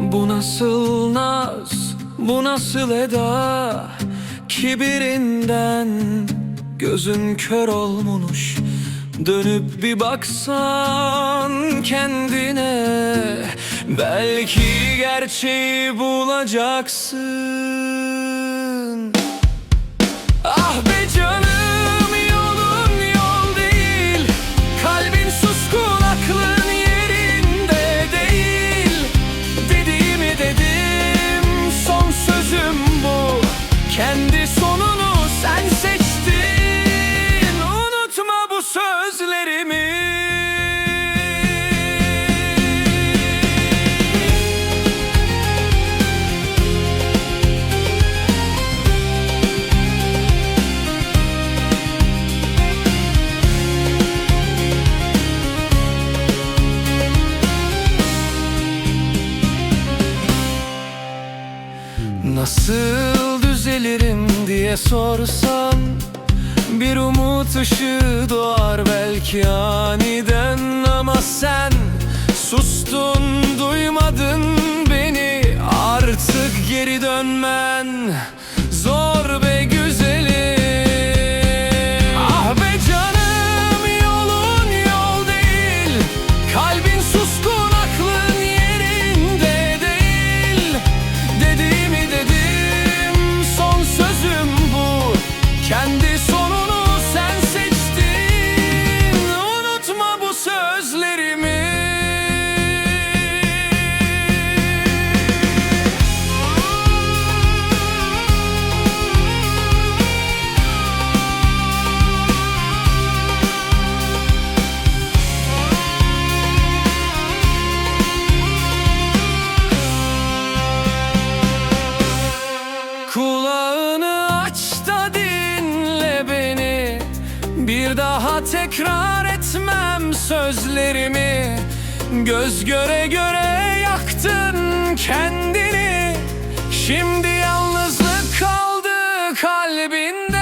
Bu nasıl naz, bu nasıl eda? Kibirinden gözün kör olmuş. Dönüp bir baksan kendine Belki gerçeği bulacaksın Nasıl düzelirim diye sorsan Bir umut ışığı doğar belki aniden. Ama sen sustun duymadın beni Artık geri dönmen Bir daha tekrar etmem sözlerimi. Göz göre göre yaktın kendini. Şimdi yalnızlık kaldı kalbinde